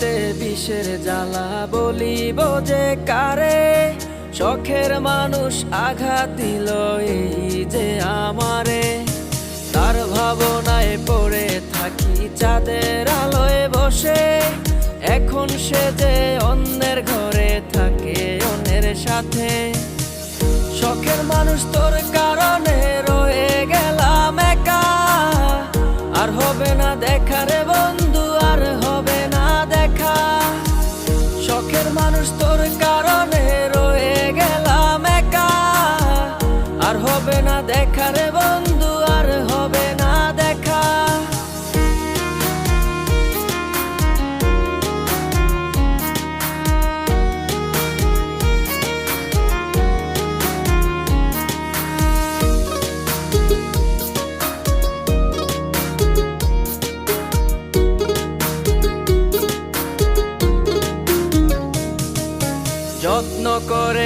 কিসের জ্বালা বলিব যে কারে? শখের মানুষ আঘাত দিল এই যে আমারে। তার ভাবনায় পড়ে থাকি চাঁদের আলোয় বসে। এখন সে যে অন্যের ঘরে থাকে অন্যের সাথে। শখের মানুষ তোর কারণে দেখা রে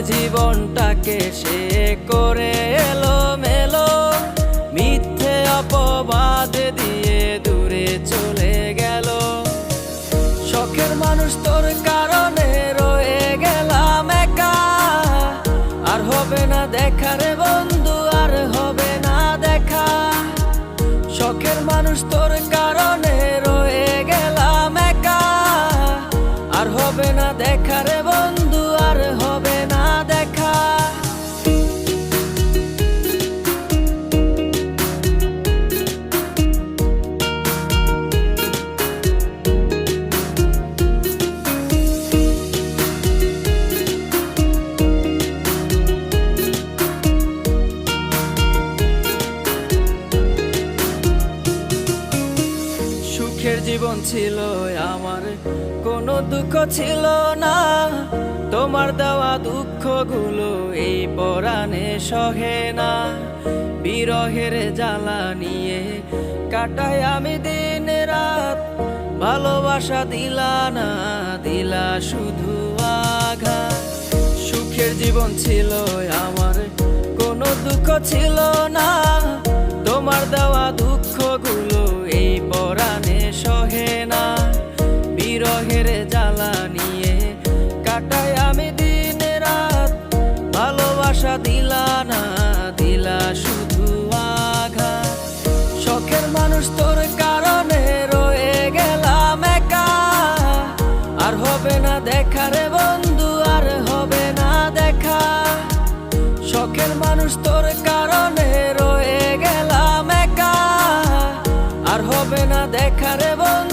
জীবনটাকে সে করে এলো মেলো মিথ্যে অপবাদ দিয়ে দূরে চলে গেল। শখের মানুষ তোর কারণে রয়ে গেলাম একা। আর হবে না দেখা রে বন্ধু, আর হবে না দেখা। শখের মানুষ তোর জীবন ছিল আমার, কোনো দুঃখ ছিল না। তোমার দেওয়া দুঃখগুলো এই পরাণে সহে না। বিরহের জ্বালা নিয়ে কাটাই আমি দিন রাত, ভালোবাসা দিলা না, দিলা শুধু আঘাত। সুখের জীবন ছিল আমার, কোনো দুঃখ ছিল না। তোমার দেওয়া শখের মানুষ তোর কারণে রয়ে গেলাম একা। আর হবে না দেখারে বন্ধু